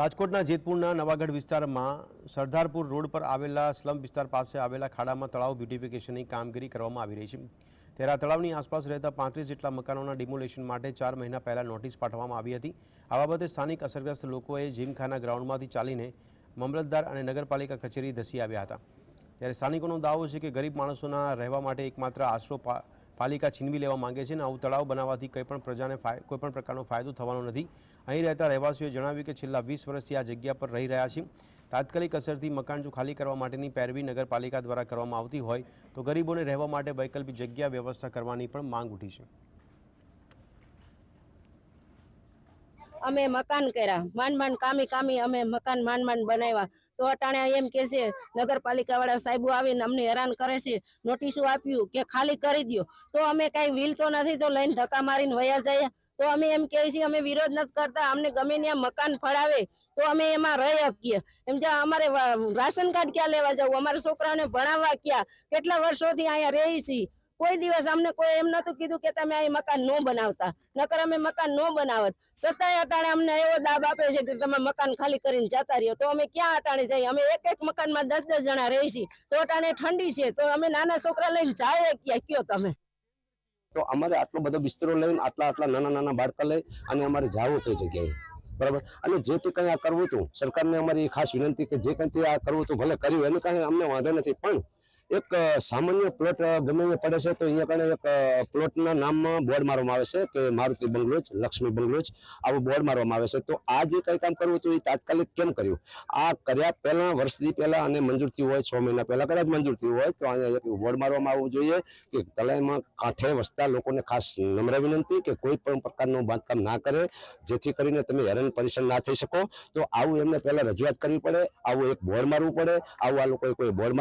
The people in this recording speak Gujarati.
રાજકોટના જેતપુરના નવાગઢ વિસ્તારમાં સરદારપુર રોડ પર આવેલા સ્લમ વિસ્તાર પાસે આવેલા ખાડામાં તળાવ બ્યુટિફિકેશનની કામગીરી કરવામાં આવી રહી છે. ત્યારે તળાવની આસપાસ રહેતા પાંત્રીસ જેટલા મકાનોના ડિમોલેશન માટે ચાર મહિના પહેલા નોટિસ પાઠવવામાં આવી હતી. આ બાબતે સ્થાનિક અસરગ્રસ્ત લોકોએ જીમખાના ગ્રાઉન્ડમાંથી ચાલીને મામલતદાર અને નગરપાલિકા કચેરી ધસી આવ્યા હતા. ત્યારે સ્થાનિકોનો દાવો છે કે ગરીબ માણસોના રહેવા માટે એકમાત્ર આશરો પા- પાલિકા છીનવી લેવા માંગે છે અને આવું તળાવ બનાવવાથી કંઈ પણ પ્રજાને કોઈપણ પ્રકારનો ફાયદો થવાનો નથી. અહીં રહેતા રહેવાસીઓએ જણાવ્યું કે છેલ્લા વીસ વર્ષથી આ જગ્યા પર રહી રહ્યા છે તાત્કાલિક અસરથી મકાન જો ખાલી કરવા માટેની પેરવી નગરપાલિકા દ્વારા કરવામાં આવતી હોય, તો ગરીબોને રહેવા માટે વૈકલ્પિક જગ્યા વ્યવસ્થા કરવાની પણ માંગ ઉઠી છે. અમે મકાન કર્યા. માંડ માંડ કામી કામી અમે મકાન માંડ માંડ બનાવ્યા. તો અટાણે એમ કે છે નગરપાલિકા વાળા સાહેબો આવીને અમને હેરાન કરે છે. નોટિસો આપ્યું કે ખાલી કરી દ્યો. તો અમે કઈ વિલ તો નથી, તો લઈને ધક્કા મારીને વયા જઈએ. તો અમે એમ કહે છીએ અમે વિરોધ નથી કરતા, અમને ગમે ત્યાં મકાન ફળાવે. તો અમે એમાં રહી શકીએ. એમ જે અમારે રાશન કાર્ડ ક્યાં લેવા જવું? અમારા છોકરાઓને ભણાવવા ક્યાં? કેટલા વર્ષોથી અહીંયા રહી છીએ? કોઈ દિવસ અમને કોઈ એમ નતું કીધું કે તમે અહીં મકાન ન બનાવતા. નકર અમે મકાન ન બનાવત. છતાંય અટાણે અમને એવો દાબ આપે છે કે તમે મકાન ખાલી કરીને જતા રહ્યો. તો અમે ક્યાં અટાણે જઈએ? અમે એક એક મકાનમાં દસ દસ જણા રહી છીએ. તો અટાણે ઠંડી છે. તો અમે નાના છોકરા લઈને જાય ક્યાં? કયો તમે? તો અમારે આટલો બધો બિસ્તરો લઈને આટલા આટલા નાના નાના બાળકા લઈ અને અમારે જાવું કઈ જગ્યાએ. બરાબર? અને જે તે કંઈ આ કરવું હતું, સરકારને અમારી ખાસ વિનંતી કે જે કંઈ આ કરવું હતું, ભલે કર્યું એની કાંઈ અમને વાંધો નથી. પણ એક સામાન્ય પ્લોટ ગમે પડે છે, તો અહીંયા કણે એક પ્લોટના નામમાં બોર્ડ મારવામાં આવે છે કે મારુતિ બંગલોજ, લક્ષ્મી બંગલોજ, આવું બોર્ડ મારવામાં આવે છે. તો આ જે કંઈ કામ કરવું હતું એ તાત્કાલિક કેમ કર્યું? આ કર્યા પહેલાં, વર્ષથી પહેલાં અને મંજૂર થયું હોય છ મહિના પહેલાં, કદાચ મંજૂર થયું હોય, તો અહીંયા એક બોર્ડ મારવામાં આવવું જોઈએ કે તલાઈમાં કાંઠે વસતા લોકોને ખાસ નમ્ર વિનંતી કે કોઈ પણ પ્રકારનું બાંધકામ ના કરે, જેથી કરીને તમે હેરાન પરેશાન ના થઈ શકો. તો આવું એમને પહેલાં રજૂઆત કરવી પડે, આવું એક બોર્ડ મારવું પડે, આવું આ લોકોએ કોઈ બોર્ડ